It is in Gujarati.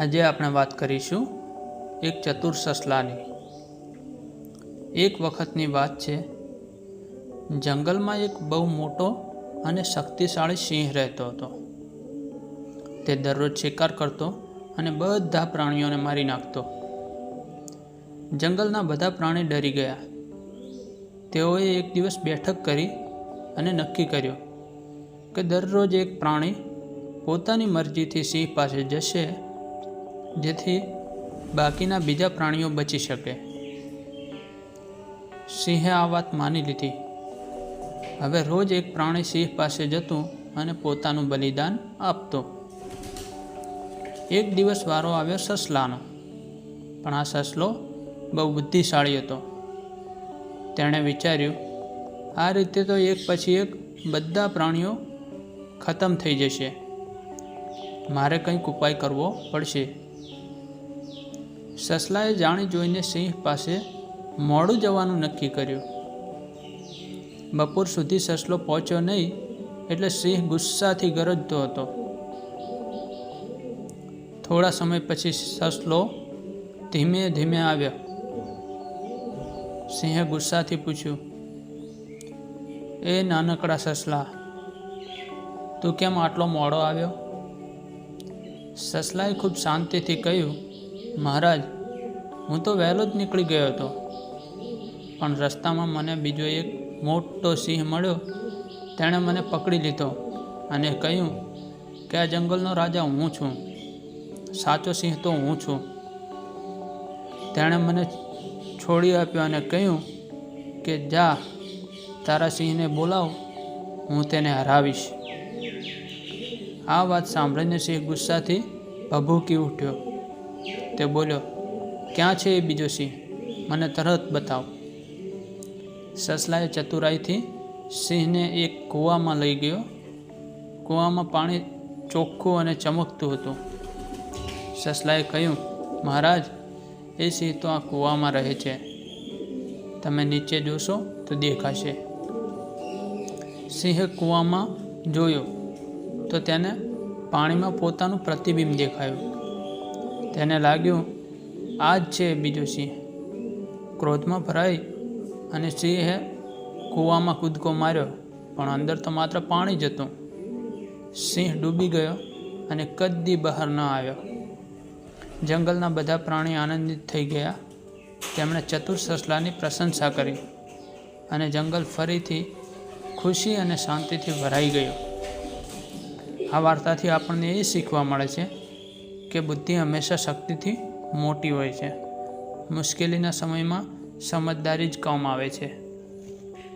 આજે આપણે વાત કરીશું એક ચતુર સસલાની. એક વખતની વાત છે, જંગલમાં એક બહુ મોટો અને શક્તિશાળી સિંહ રહેતો હતો. તે દરરોજ શિકાર કરતો અને બધા પ્રાણીઓને મારી નાખતો. જંગલના બધા પ્રાણી ડરી ગયા. તેઓએ એક દિવસ બેઠક કરી અને નક્કી કર્યું કે દરરોજ એક પ્રાણી પોતાની મરજીથી સિંહ પાસે જશે જેથી બાકીના બીજા પ્રાણીઓ બચી શકે. સિંહે આ વાત માની લીધી. હવે રોજ એક પ્રાણી સિંહ પાસે જતું અને પોતાનું બલિદાન આપતો. એક દિવસ વારો આવ્યો સસલાનો. પણ આ સસલો બહુ બુદ્ધિશાળી હતો. તેણે વિચાર્યું, આ રીતે તો એક પછી એક બધા પ્રાણીઓ ખતમ થઈ જશે. મારે કંઈક ઉપાય કરવો પડશે. સસલાએ જાણી જોઈને સિંહ પાસે મોડું જવાનું નક્કી કર્યું. બપોર સુધી સસલો પહોંચ્યો નહીં એટલે સિંહ ગુસ્સાથી ગરજતો હતો. થોડા સમય પછી સસલો ધીમે ધીમે આવ્યો. સિંહે ગુસ્સાથી પૂછ્યું, એ નાનકડા સસલા, તું કેમ આટલો મોડો આવ્યો? સસલાએ ખૂબ શાંતિથી કહ્યું મહારાજ, હું તો વહેલો જ નીકળી ગયો હતો. પણ રસ્તામાં મને બીજો એક મોટો સિંહ મળ્યો. તેણે મને પકડી લીધો અને કહ્યું કે આ જંગલનો રાજા હું છું. સાચો સિંહ તો હું છું. તેણે મને છોડી આપ્યો અને કહ્યું કે જા, તારા સિંહને બોલાવ, હું તેને હરાવીશ. આ વાત સાંભળીને સિંહ ગુસ્સાથી ભભૂકી ઉઠ્યો. તે બોલ્યો, ક્યાં છે એ બીજો સિંહ? મને તરત બતાવ. સસલાએ ચતુરાઈથી સિંહને એક કૂવામાં લઈ ગયો. કૂવામાં પાણી ચોખ્ખું અને ચમકતું હતું. સસલાએ કહ્યું, મહારાજ, એ સિંહ તો આ કૂવામાં રહે છે. તમે નીચે જોશો તો દેખાશે. સિંહે કૂવામાં જોયો તો તેને પાણીમાં પોતાનું પ્રતિબિંબ દેખાયું. તેને લાગ્યું આ જ છે બીજો સિંહ. ક્રોધમાં ભરાઈ અને સિંહે કૂવામાં કૂદકો માર્યો, પણ અંદર તો માત્ર પાણી જ હતું. સિંહ ડૂબી ગયો અને કદી બહાર ન આવ્યો. જંગલના બધા પ્રાણી આનંદિત થઈ ગયા. તેમણે ચતુર સસલાની પ્રશંસા કરી અને જંગલ ફરીથી ખુશી અને શાંતિથી ભરાઈ ગયું. આ વાર્તાથી આપણને એ શીખવા મળે છે કે બુદ્ધિ હંમેશા શક્તિથી મોટી હોય છે. મુશ્કેલીના સમયમાં સમજદારી જ કામ આવે છે.